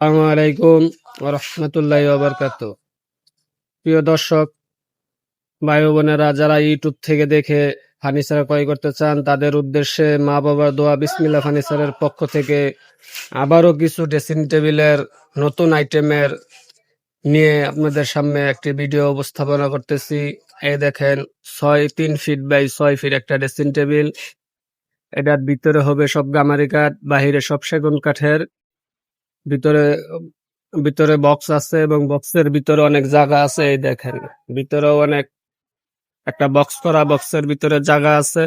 আলাইকুম রহমতুল্লাহ বারকাত প্রিয় দর্শক, ভাই বোনেরা, যারা ইউটিউব থেকে দেখে ফার্নিচার ক্রয় করতে চান, তাদের উদ্দেশ্যে মা বাবার দোয়া বিসমিল্লা ফার্নিচারের পক্ষ থেকে আবারও কিছু ড্রেসিং টেবিলের নতুন আইটেমের নিয়ে আপনাদের সামনে একটি ভিডিও উপস্থাপনা করতেছি। এই দেখেন, ছয়, তিন ফিট বাই ছয় ফিট একটা ড্রেসিং টেবিল। এটার ভিতরে হবে সব গামারি কাঠ, বাহিরে সব সেগুন কাঠের। ভিতরে ভিতরে বক্স আছে এবং বক্সের ভিতরে অনেক জায়গা আছে, এই দেখেন। ভিতরেও অনেক, একটা বক্স করা বক্সের ভিতরে জায়গা আছে।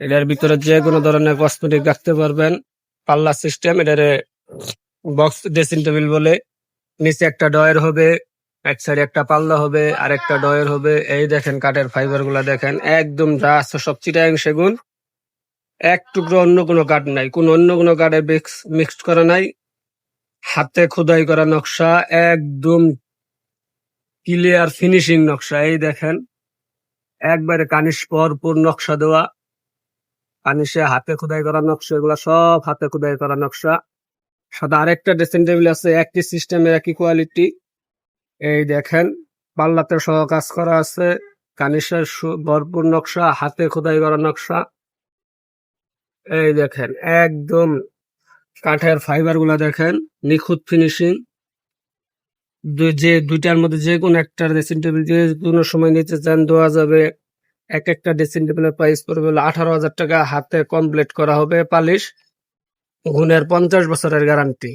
এটার ভিতরে যে কোনো ধরনের কসমেটিক রাখতে পারবেন। পাল্লা সিস্টেম এটারে বক্স ড্রেসিং টেবিল বলে। নিচে একটা ডয়ের হবে, এক সাইডে একটা পাল্লা হবে আর একটা ডয়ের হবে। এই দেখেন কাঠের ফাইবারগুলা দেখেন, একদম যা আছে সব চিটাং সেগুন। এক টুকরো অন্য কোনো কাঠ নাই। কোন অন্য কোনো কাঠে মিক্সড করা নাই। হাতে খোদাই করা নকশা, একদম ক্লিয়ার ফিনিশিং নকশা। এই দেখেন, একবারে কানিশ ভরপুর নকশা দেওয়া। কানিশে হাতে খোদাই করা নকশা, এগুলা সব হাতে খোদাই করা নকশা। সাথে আরেকটা ড্রেসিং টেবিল আছে, একই সিস্টেমের একই কোয়ালিটি এই দেখেন পাল্লাতে সহ কাজ করা আছে। কানিশের ভরপুর নকশা, হাতে খোদাই করা নকশা। এই দেখেন, একদম কাঠের ফাইবারগুলা দেখেন, নিখুঁত ফিনিশিং যে দুইটার মধ্যে যে কোনো একটা ড্রেসিং টেবিল যে কোনো সময় নিতে চান, দেওয়া যাবে। এক একটা ড্রেসিং টেবিলের প্রাইস পড়বে আঠারো হাজার টাকা। হাতে কমপ্লিট করা হবে পালিশ। গুণের পঞ্চাশ বছরের গ্যারান্টি